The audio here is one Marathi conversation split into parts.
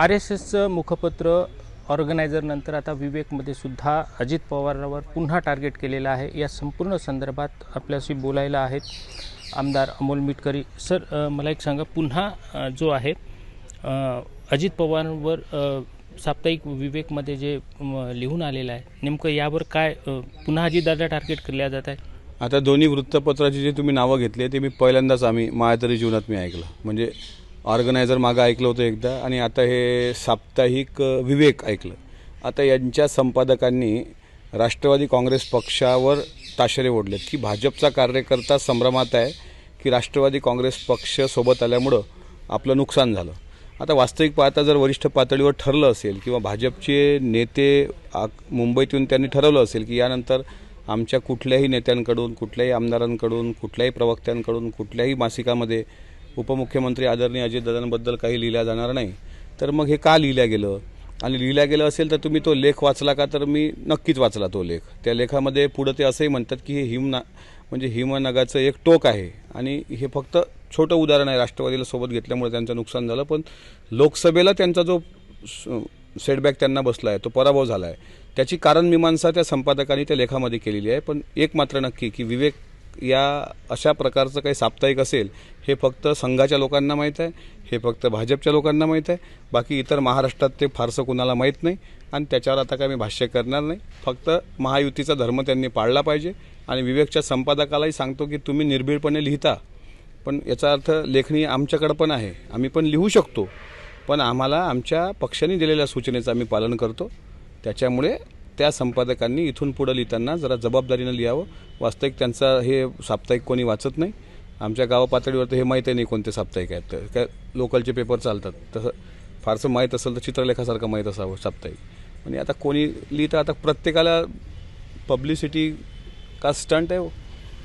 आर एस एसचं मुखपत्र ऑर्गनायझरनंतर आता विवेकमध्ये सुद्धा अजित पवारांवर पुन्हा टार्गेट केलेलं आहे. या संपूर्ण संदर्भात आपल्याशी बोलायला आहेत आमदार अमोल मिटकरी. सर मला एक सांगा पुन्हा जो आहे अजित पवारांवर साप्ताहिक विवेकमध्ये जे लिहून आलेलं आहे नेमकं यावर काय पुन्हा अजितदादा टार्गेट केल्या जात आहे? आता दोन्ही वृत्तपत्राची जे तुम्ही नावं घेतली ते मी पहिल्यांदाच आम्ही माझ्या तरी जीवनात मी ऐकलं. म्हणजे ऑर्गनायझर मागं ऐकलं होतं एकदा आणि आता हे साप्ताहिक विवेक ऐकलं. आता यांच्या संपादकांनी राष्ट्रवादी काँग्रेस पक्षावर ताशेरे ओढलेत की भाजपचा कार्यकर्ता संभ्रमात आहे की राष्ट्रवादी काँग्रेस पक्ष सोबत आल्यामुळं आपलं नुकसान झालं. आता वास्तविक पाहता जर वरिष्ठ पातळीवर ठरलं असेल किंवा भाजपचे नेते मुंबईतून त्यांनी ठरवलं असेल की यानंतर आमच्या कुठल्याही नेत्यांकडून कुठल्याही आमदारांकडून कुठल्याही प्रवक्त्यांकडून कुठल्याही मासिकामध्ये उपमुख्यमंत्री आदरणीय अजितदादांबद्दल काही लिहिल्या जाणार नाही. तर मग हे का लिहिल्या गेलं? आणि लिहिल्या गेलं असेल तर तुम्ही तो लेख वाचला का? तर मी नक्कीच वाचला तो लेख. त्या लेखामध्ये पुढं ते असंही म्हणतात की हे हिमना म्हणजे हिमनगाचं एक टोक आहे. आणि हे फक्त छोटं उदाहरण आहे. राष्ट्रवादीला सोबत घेतल्यामुळे त्यांचं नुकसान झालं. पण लोकसभेला त्यांचा जो सेटबॅक त्यांना बसला आहे तो पराभव झाला आहे त्याची कारणमीमांसा त्या संपादकांनी त्या लेखामध्ये केलेली आहे. पण एक मात्र नक्की की विवेक या अशा प्रकारचं काही साप्ताहिक असेल हे फक्त संघाच्या लोकांना माहीत आहे हे फक्त भाजपच्या लोकांना माहीत आहे बाकी इतर महाराष्ट्रात ते फारसं कुणाला माहीत नाही आणि त्याच्यावर आता काय मी भाष्य करणार नाही. फक्त महायुतीचा धर्म त्यांनी पाळला पाहिजे आणि विवेकच्या संपादकालाही सांगतो की तुम्ही निर्भीडपणे लिहिता. पण याचा अर्थ लेखणी आमच्याकडं पण आहे आम्ही पण लिहू शकतो. पण आम्हाला आमच्या पक्षाने दिलेल्या सूचनेचं आम्ही पालन करतो. त्याच्यामुळे त्या संपादकांनी इथून पुढं लिहिताना जरा जबाबदारीनं लिहावं. वास्तविक त्यांचा हे साप्ताहिक कोणी वाचत नाही. आमच्या गावापातळीवर तर हे माहीतही नाही कोणते साप्ताहिक आहेत. तर काय लोकलचे पेपर चालतात. तसं फारसं माहीत असेल तर चित्रलेखासारखं माहीत असावं साप्ताहिक. म्हणजे आता कोणी लिहितं आता प्रत्येकाला पब्लिसिटी का स्टंट आहे हो?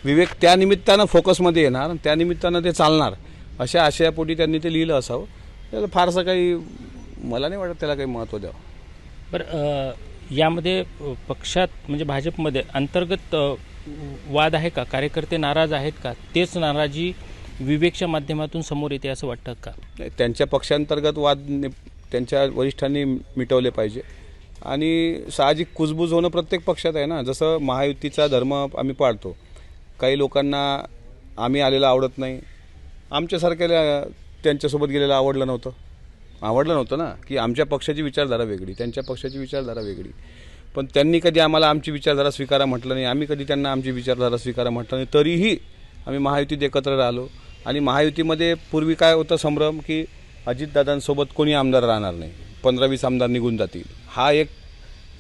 विवेक त्या निमित्तानं फोकसमध्ये येणार आणि त्या निमित्तानं ते चालणार. अशा आशयापोटी त्यांनी ते लिहिलं असावं. त्याला फारसं काही मला नाही वाटत त्याला काही महत्त्व द्यावं. बरं यामध्ये पक्षात म्हणजे भाजपमध्ये अंतर्गत वाद आहे का? कार्यकर्ते नाराज आहेत का? तेच नाराजी विवेकच्या माध्यमातून समोर येते असं वाटतं का? त्यांच्या पक्षांतर्गत वाद त्यांच्या वरिष्ठांनी मिटवले पाहिजे. आणि साहजिक कुजबूज होणं प्रत्येक पक्षात आहे ना. जसं महायुतीचा धर्म आम्ही पाळतो. काही लोकांना आम्ही आलेलं आवडत नाही. आमच्यासारख्याला त्यांच्यासोबत गेलेलं आवडलं नव्हतं. आवडलं नव्हतं ना की आमच्या पक्षाची विचारधारा वेगळी त्यांच्या पक्षाची विचारधारा वेगळी. पण त्यांनी कधी आम्हाला आमची विचारधारा स्वीकारा म्हटलं नाही आम्ही कधी त्यांना आमची विचारधारा स्वीकारा म्हटलं नाही तरीही आम्ही महायुतीत एकत्र राहिलो. आणि महायुतीमध्ये पूर्वी काय होतं संभ्रम की अजितदादांसोबत कोणी आमदार राहणार नाही पंधरा वीस आमदार निघून जातील. हा एक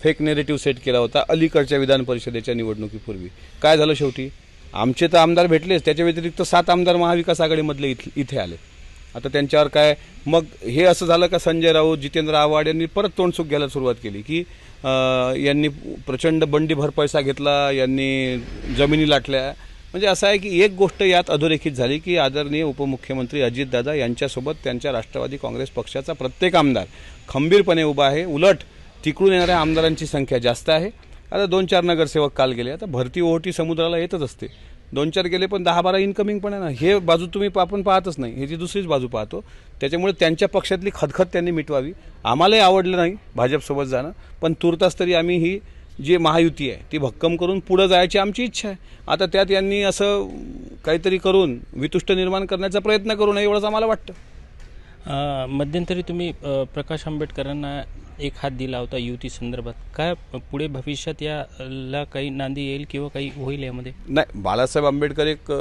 फेक नेरेटिव्ह सेट केला होता अलीकडच्या विधान परिषदेच्या निवडणुकीपूर्वी. काय झालं शेवटी? आमचे तर आमदार भेटलेच त्याच्या व्यतिरिक्त सात आमदार महाविकास आघाडीमधले इथ इथे आले. आता त्यांच्यावर काय मग हे असं झालं का संजय राऊत जितेंद्र आव्हाड यांनी परत तोंडसुख घ्यायला सुरुवात केली की यांनी प्रचंड बंडीभर पैसा घेतला यांनी जमिनी लाटल्या. म्हणजे असं आहे की एक गोष्ट यात अधोरेखित झाली की आदरणीय उपमुख्यमंत्री अजितदादा यांच्यासोबत त्यांच्या राष्ट्रवादी काँग्रेस पक्षाचा प्रत्येक आमदार खंबीरपणे उभा आहे. उलट तिकडून येणाऱ्या आमदारांची संख्या जास्त आहे. आता दोन चार नगरसेवक काल गेले. आता भरती ओहोटी समुद्राला येतच असते. दोन चार गेले पण दहा बारा इन्कमिंग पण आहे ना. हे बाजू तुम्ही पा- आपण पाहतच नाही. ह्याची दुसरीच बाजू पाहतो. त्याच्यामुळे त्यांच्या पक्षातली खतखत त्यांनी मिटवावी. आम्हालाही आवडलं नाही भाजपसोबत जाणं. पण तुर्तास तरी आम्ही ही जी महायुती आहे ती भक्कम करून पुढं जायची आमची इच्छा आहे. आता त्यात यांनी असं काहीतरी करून वितुष्ट निर्माण करण्याचा प्रयत्न करू नये एवढंच आम्हाला वाटतं. मध्यंतरी तुम्ही प्रकाश आंबेडकरांना एक हात दिला होता युती संदर्भात. काय पुढे भविष्यात याला काही नांदी येईल किंवा काही होईल यामध्ये? नाही बाळासाहेब आंबेडकर एक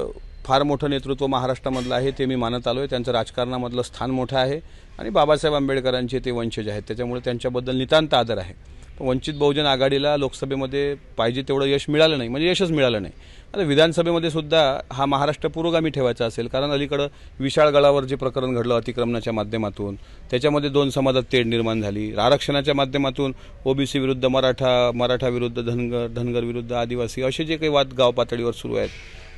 फार मोठं नेतृत्व महाराष्ट्रामधलं आहे ते मी मानत आलो आहे त्यांचं राजकारणामधलं स्थान मोठं आहे. आणि बाबासाहेब आंबेडकरांचे ते वंशज आहेत. त्याच्यामुळे त्यांच्याबद्दल नितांत आदर आहे. वंचित बहुजन आघाडीला लोकसभेमध्ये पाहिजे तेवढं यश मिळालं नाही. म्हणजे यशच मिळालं नाही. आता विधानसभेमध्ये सुद्धा हा महाराष्ट्र पुरोगामी ठेवायचा असेल कारण अलीकडं विशाळगडावर जे प्रकरण घडलं अतिक्रमणाच्या माध्यमातून त्याच्यामध्ये दोन समाजात तेढ निर्माण झाली. आरक्षणाच्या माध्यमातून ओबीसी विरुद्ध मराठा मराठा विरुद्ध धनगर धनगर विरुद्ध आदिवासी असे जे काही वाद गाव पातळीवर सुरू आहेत.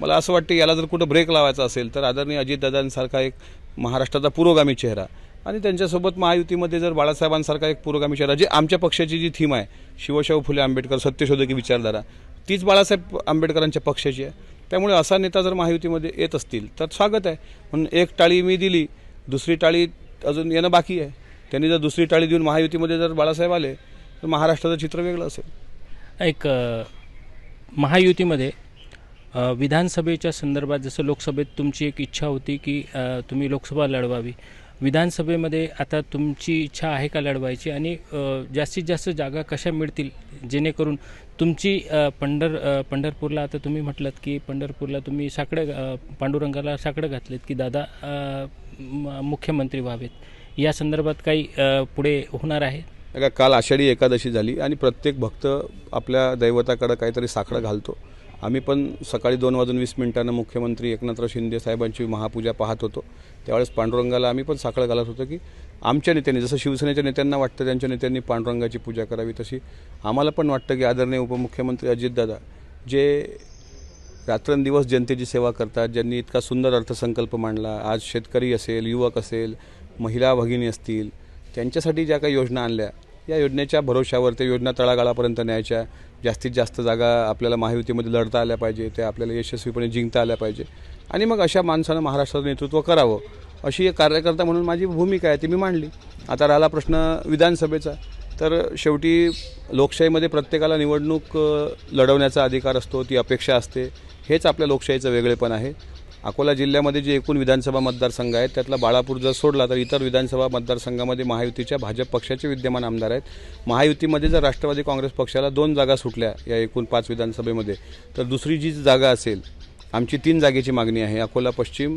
मला असं वाटतं याला जर कुठं ब्रेक लावायचा असेल तर आदरणीय अजितदादांसारखा एक महाराष्ट्राचा पुरोगामी चेहरा आणि त्यांच्यासोबत महायुतीमध्ये जर बाळासाहेबांसारखा एक पुरोगामी चेहरा जे आमच्या पक्षाची जी थीम आहे शिवशाहू फुले आंबेडकर सत्यशोधकी विचारधारा तीच बाळासाहेब आंबेडकरांच्या पक्षाची आहे. त्यामुळे असा नेता जर महायुतीमध्ये येत असतील तर स्वागत आहे. म्हणून एक टाळी मी दिली दुसरी टाळी अजून येणं बाकी आहे. त्यांनी जर दुसरी टाळी देऊन महायुतीमध्ये जर बाळासाहेब आले तर महाराष्ट्राचं चित्र वेगळं असेल. एक महायुतीमध्ये विधानसभेच्या संदर्भात जसं लोकसभेत तुमची एक इच्छा होती की तुम्ही लोकसभा लढवावी विधानसभेमध्ये आता तुमची इच्छा आहे का लढवायची? आणि जास्तीत जास्त जागा कशा मिळतील? जेणेकरून तुमची पंढर पंढरपूरला आता तुम्ही म्हटलात की पंढरपूरला तुम्ही साकडं पांडुरंगाला साकडं घातलेत की दादा मुख्यमंत्री व्हावेत. या संदर्भात काही पुढे होणार आहे? का काल आषाढी एकादशी झाली आणि प्रत्येक भक्त आपल्या दैवताकडं काहीतरी साखळं घालतो. आम्ही पण सकाळी दोन वाजून वीस मिनिटांनं मुख्यमंत्री एकनाथराव शिंदे साहेबांची महापूजा पाहत होतो. त्यावेळेस पांडुरंगाला आम्ही पण साखळ घालत होतो की आमच्या नेत्यांनी जसं शिवसेनेच्या नेत्यांना वाटतं त्यांच्या नेत्यांनी पांडुरंगाची पूजा करावी तशी आम्हाला पण वाटतं की आदरणीय उपमुख्यमंत्री अजितदादा जे रात्रंदिवस जनतेची सेवा करतात ज्यांनी इतका सुंदर अर्थसंकल्प मांडला आज शेतकरी असेल युवक असेल महिला भगिनी असतील त्यांच्यासाठी ज्या काही योजना आणल्या या योजनेच्या भरोशावर त्या योजना तळागाळापर्यंत न्यायच्या. जास्तीत जास्त जागा आपल्याला महायुतीमध्ये लढता आल्या पाहिजे त्या आपल्याला यशस्वीपणे जिंकता आल्या पाहिजे. आणि मग अशा माणसानं महाराष्ट्राचं नेतृत्व करावं अशी एक कार्यकर्ता म्हणून माझी भूमिका आहे ती मी मांडली. आता राहिला प्रश्न विधानसभेचा. तर शेवटी लोकशाहीमध्ये प्रत्येकाला निवडणूक लढवण्याचा अधिकार असतो ती अपेक्षा असते. हेच आपल्या लोकशाहीचं वेगळेपण आहे. अकोला जिल्ह्यामध्ये जे एकूण विधानसभा मतदारसंघ आहेत त्यातला बाळापूर जर सोडला तर इतर विधानसभा मतदारसंघामध्ये महायुतीच्या भाजप पक्षाचे विद्यमान आमदार आहेत. महायुतीमध्ये जर राष्ट्रवादी काँग्रेस पक्षाला दोन जागा सुटल्या या एकूण पाच विधानसभेमध्ये तर दुसरी जी जागा असेल आमची तीन जागेची मागणी आहे अकोला पश्चिम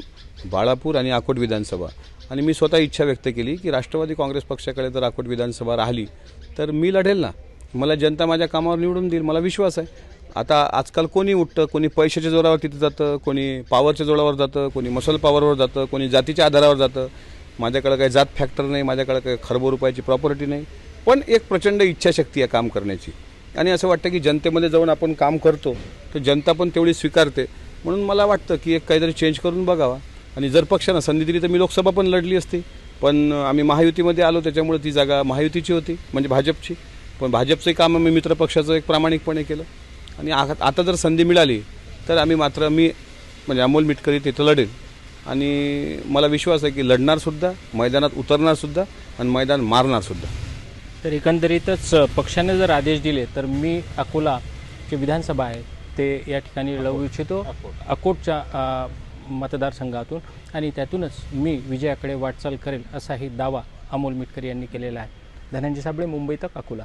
बाळापूर आणि अकोट विधानसभा. आणि मी स्वतः इच्छा व्यक्त केली की राष्ट्रवादी काँग्रेस पक्षाकडे जर अकोट विधानसभा राहिली तर मी लढेल ना. मला जनता माझ्या कामावर निवडून देईल मला विश्वास आहे. आता आजकाल कोणी उठतं कोणी पैशाच्या जोरावर तिथं जातं कोणी पॉवरच्या जोरावर जातं कोणी मसल पॉवरवर जातं कोणी जातीच्या आधारावर जातं. माझ्याकडं काही जात फॅक्टर नाही माझ्याकडं काही खरबो रुपयाची प्रॉपर्टी नाही. पण एक प्रचंड इच्छाशक्ती आहे काम करण्याची. आणि असं वाटतं की जनतेमध्ये जाऊन आपण काम करतो तर जनता पण तेवढी स्वीकारते. म्हणून मला वाटतं की एक काहीतरी चेंज करून बघावा. आणि जर पक्षानं संधी दिली तर मी लोकसभा पण लढली असती. पण आम्ही महायुतीमध्ये आलो त्याच्यामुळे ती जागा महायुतीची होती म्हणजे भाजपची. पण भाजपचंही काम आम्ही मित्रपक्षाचं एक प्रामाणिकपणे केलं. आणि आता जर संधी मिळाली तर आम्ही मात्र मी म्हणजे अमोल मिटकरी तिथं लढेल. आणि मला विश्वास आहे की लढणारसुद्धा मैदानात उतरणारसुद्धा आणि मैदान मारणारसुद्धा तर एकंदरीतच पक्षाने जर आदेश दिले तर मी अकोला जे विधानसभा आहे ते या ठिकाणी लढवू इच्छितो. अकोटच्या मतदारसंघातून. आणि त्यातूनच मी विजयाकडे वाटचाल करेल असाही दावा अमोल मिटकरी यांनी केलेला आहे. धनंजय साबळे मुंबई तक अकोला.